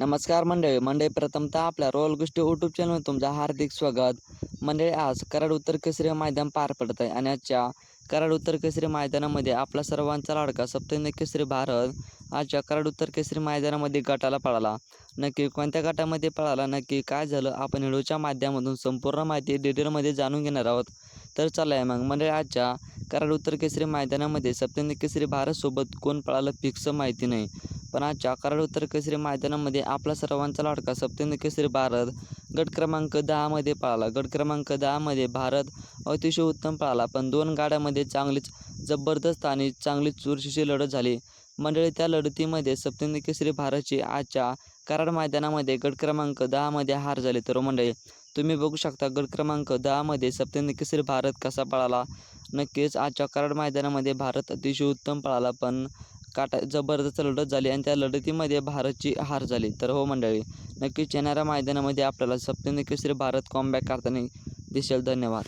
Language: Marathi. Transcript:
नमस्कार मंडळी. मंडळी प्रथमतः आपल्या रोल गोष्टी यूट्यूब चॅनल तुमचं हार्दिक स्वागत. मंडळी आज कराड उत्तर केसरी मैदान पार पडत आहे आणि आजच्या कराड उत्तर केसरी मैदानामध्ये आपला सर्वांचा लाडका सप्तंद केसरी भारत आजच्या कराड उत्तर केसरी मैदानामध्ये गटाला पळाला. नक्की कोणत्या गटामध्ये पळाला? नक्की काय झालं? आपण व्हिडिओच्या माध्यमातून संपूर्ण माहिती डिटेलमध्ये जाणून घेणार आहोत. तर चला आहे मग. मंडळी आजच्या कराड उत्तर केसरी मैदानामध्ये सप्तहिंद केसरी भारतसोबत कोण पळालं? फिक्स माहिती नाही. पण आजच्या कराड उत्तर केसरी मैदानामध्ये आपला सर्वांचा लाडका सप्तहिंद केसरी भारत. गट क्रमांक दहामध्ये पळाला. गट क्रमांक दहामध्ये भारत अतिशय उत्तम पळाला पण दोन गाड्यामध्ये चांगलीच जबरदस्त आणि चांगलीच चुरशीची लढत झाली. मंडळी त्या लढतीमध्ये सप्तहिंद केसरी भारतची आजच्या कराड मैदानामध्ये गट क्रमांक दहामध्ये हार झाली. तर हो मंडळी तुम्ही बघू शकता गट क्रमांक दहामध्ये सप्तहिंद केसरी भारत कसा पळाला. नक्कीच आजच्या कराड मैदानामध्ये भारत अतिशय उत्तम पळाला पण काटा जबरदस्त लढत झाली आणि त्या लढतीमध्ये भारतची हार झाली. तर हो मंडळी नक्कीच येणाऱ्या मैदानामध्ये आपल्याला सप्तहिंद केसरी भारत कॉमबॅक करताना दिसेल. धन्यवाद.